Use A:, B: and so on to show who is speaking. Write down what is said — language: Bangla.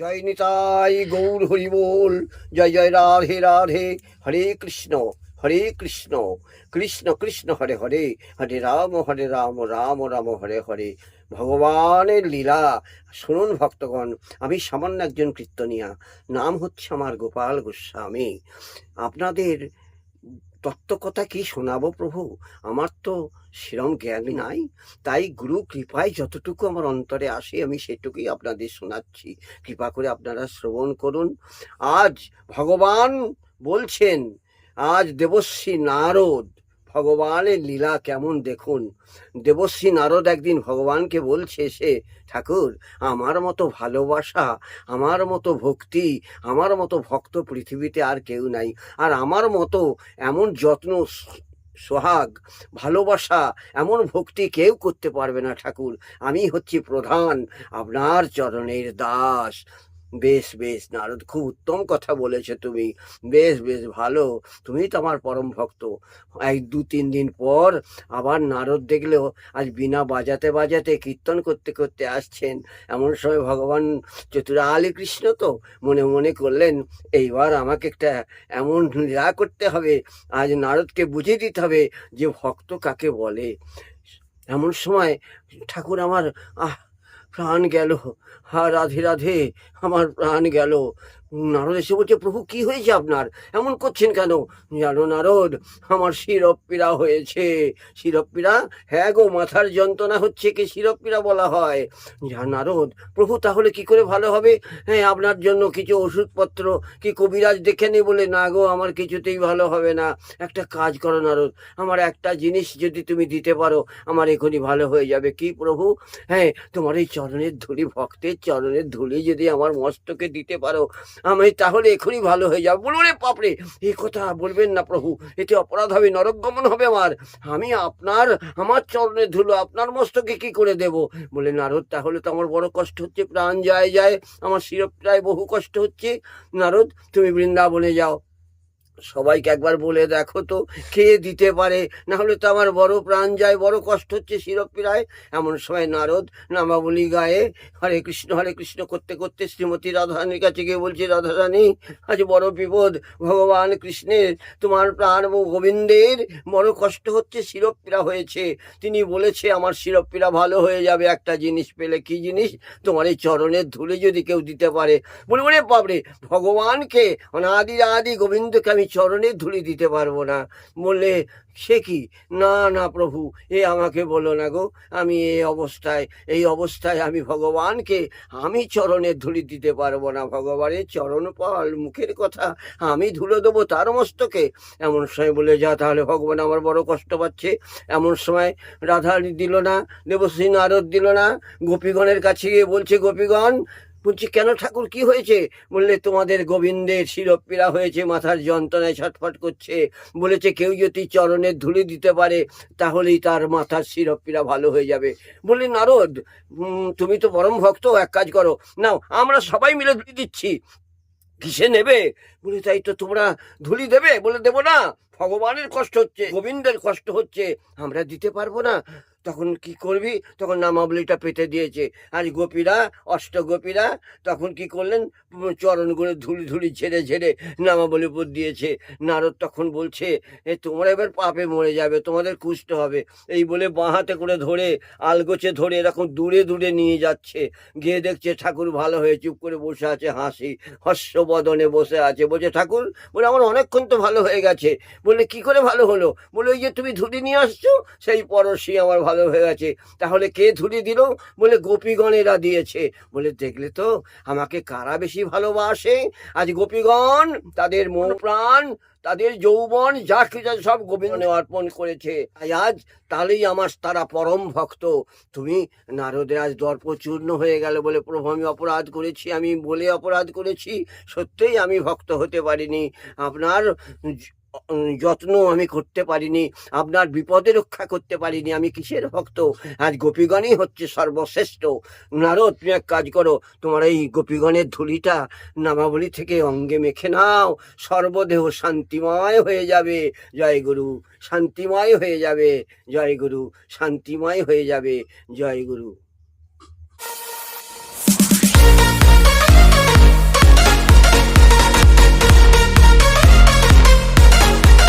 A: জয় নিতাই গৌর বল জয় জয় রাধে রাধে হরে কৃষ্ণ হরে কৃষ্ণ কৃষ্ণ কৃষ্ণ হরে হরে হরে রাম হরে রাম রাম রাম হরে হরে ভগবানের লীলা শুনুন ভক্তগণ আমি সামান্য একজন কীর্তনিয়া নাম হচ্ছে আমার গোপাল গোস্বামী আপনাদের তত্ত্বকথা কি শোনাবো প্রভু আমার তো সেরম জ্ঞান নাই তাই গুরু কৃপায় যতটুকু আমার অন্তরে আসে আমি সেটুকুই আপনাদের শোনাচ্ছি কৃপা করে আপনারা শ্রবণ করুন আজ ভগবান বলছেন আজ দেবশ্রী নারদ ভগবানের লীলা কেমন দেখুন দেবশ্রী নারদ একদিন ভগবানকে বলছে সে ঠাকুর আমার মতো ভালোবাসা আমার মতো ভক্তি আমার মতো ভক্ত পৃথিবীতে আর কেউ নাই আর আমার মতো এমন যত্ন সোহাগ ভালোবাসা এমন ভক্তি কেউ করতে পারবে না ঠাকুর আমি হচ্ছি প্রধান আপনার চরণের দাস বেশ বেশ নারদ খুব উত্তম কথা বলেছো তুমি বেশ বেশ ভালো তুমি তো আমার পরম ভক্ত এক দু তিন দিন পর আবার নারদ দেখলেও আজ বিনা বাজাতে বাজাতে কীর্তন করতে করতে আসছেন এমন সময় ভগবান চতুরা কৃষ্ণ তো মনে মনে করলেন এইবার আমাকে একটা এমন লীলা করতে হবে আজ নারদকে বুঝিয়ে দিতে হবে যে ভক্ত কাকে বলে এমন সময় ঠাকুর আমার আহ প্রাণ গেল হা রাধে রাধে আমার প্রাণ গেল নারদ এসে বলছে প্রভু কি হয়েছে আপনার এমন করছেন কেন জানো নারদ আমার পীড়া হয়েছে পীড়া হ্যাঁ গো মাথার যন্ত্রণা হচ্ছে কি পীড়া বলা হয় যা নারদ প্রভু তাহলে কি করে ভালো হবে হ্যাঁ আপনার জন্য কিছু ওষুধপত্র কি কবিরাজ দেখে নে বলে না গো আমার কিছুতেই ভালো হবে না একটা কাজ করো নারদ আমার একটা জিনিস যদি তুমি দিতে পারো আমার এখনই ভালো হয়ে যাবে কি প্রভু হ্যাঁ তোমার এই চরণের ধুলি ভক্তের চরণের ধুলি যদি আমার মস্তকে দিতে পারো আমি তাহলে এখনই ভালো হয়ে যাব বলুন পাপড়ে এ কথা বলবেন না প্রভু এতে অপরাধ হবে নরকগমন হবে আমার আমি আপনার আমার চরণের ধুলো আপনার মস্তকে কি করে দেব বলে নারদ তাহলে তো আমার বড় কষ্ট হচ্ছে প্রাণ যায় যায় আমার প্রায় বহু কষ্ট হচ্ছে নারদ তুমি বৃন্দাবনে যাও সবাইকে একবার বলে দেখো তো খেয়ে দিতে পারে না হলে তো আমার বড় প্রাণ যায় বড় কষ্ট হচ্ছে শিরপীড়ায় এমন সময় নারদ নামাবলি গায়ে হরে কৃষ্ণ হরে কৃষ্ণ করতে করতে শ্রীমতী রাধারানীর কাছে গিয়ে বলছি রাধারানী আজ বড় বিপদ ভগবান কৃষ্ণের তোমার প্রাণ গোবিন্দের বড় কষ্ট হচ্ছে শিরপীড়া হয়েছে তিনি বলেছে আমার শিরপীড়া ভালো হয়ে যাবে একটা জিনিস পেলে কি জিনিস তোমার এই চরণের ধুলে যদি কেউ দিতে পারে বলে বলে বাবরে ভগবানকে অনাদি আদি গোবিন্দকে আমি আমি চরণে ধুলি দিতে পারবো না বললে সে কি না না প্রভু এ আমাকে বলো না গো আমি এই অবস্থায় এই অবস্থায় আমি ভগবানকে আমি চরণে ধুলি দিতে পারবো না ভগবানের চরণ পাল মুখের কথা আমি ধুলো দেবো তার মস্তকে এমন সময় বলে যা তাহলে ভগবান আমার বড় কষ্ট পাচ্ছে এমন সময় রাধা দিল না দেবশ্রী নারদ দিল না গোপীগণের কাছে গিয়ে বলছে গোপীগণ বলছি কেন ঠাকুর কি হয়েছে বললে তোমাদের গোবিন্দের শিরপীড়া হয়েছে মাথার যন্ত্রণায় ছটফট করছে বলেছে কেউ যদি চরণের ধুলি দিতে পারে তাহলেই তার মাথার শিরপীড়া ভালো হয়ে যাবে বললি নারদ তুমি তো পরম ভক্ত এক কাজ করো নাও আমরা সবাই মিলে ধুলি দিচ্ছি কিসে নেবে বলে তাই তো তোমরা ধুলি দেবে বলে দেবো না ভগবানের কষ্ট হচ্ছে গোবিন্দের কষ্ট হচ্ছে আমরা দিতে পারবো না তখন কি করবি তখন নামাবলিটা পেতে দিয়েছে আর গোপীরা অষ্টগোপীরা তখন কি করলেন চরণ করে ধুলি ধুলি ঝেড়ে ঝেড়ে নামাবলি উপর দিয়েছে নারদ তখন বলছে এ তোমরা এবার পাপে মরে যাবে তোমাদের কুষ্ট হবে এই বলে বাঁ হাতে করে ধরে আলগোছে ধরে এরকম দূরে দূরে নিয়ে যাচ্ছে গিয়ে দেখছে ঠাকুর ভালো হয়ে চুপ করে বসে আছে হাসি হস্যবদনে বসে আছে বলছে ঠাকুর বলে আমার অনেকক্ষণ তো ভালো হয়ে গেছে বললে কি করে ভালো হলো বলে ওই যে তুমি ধুলি নিয়ে আসছো সেই পরশি আমার ভালো হয়ে গেছে তাহলে কে ধুলি দিল বলে গোপীগণেরা দিয়েছে বলে দেখলে তো আমাকে কারা বেশি ভালোবাসে আজ গোপীগণ তাদের মন প্রাণ তাদের যৌবন যা কিছু সব গোবিন্দে অর্পণ করেছে আজ তাহলেই আমার তারা পরম ভক্ত তুমি নারদের আজ দর্প চূর্ণ হয়ে গেল বলে প্রভু আমি অপরাধ করেছি আমি বলে অপরাধ করেছি সত্যিই আমি ভক্ত হতে পারিনি আপনার যত্ন আমি করতে পারিনি আপনার বিপদে রক্ষা করতে পারিনি আমি কিসের ভক্ত আজ গোপীগণই হচ্ছে সর্বশ্রেষ্ঠ নারদ তুমি এক কাজ করো তোমার এই গোপীগণের ধুলিটা নামাবলী থেকে অঙ্গে মেখে নাও সর্বদেহ শান্তিময় হয়ে যাবে জয় গুরু শান্তিময় হয়ে যাবে জয় গুরু শান্তিময় হয়ে যাবে জয় গুরু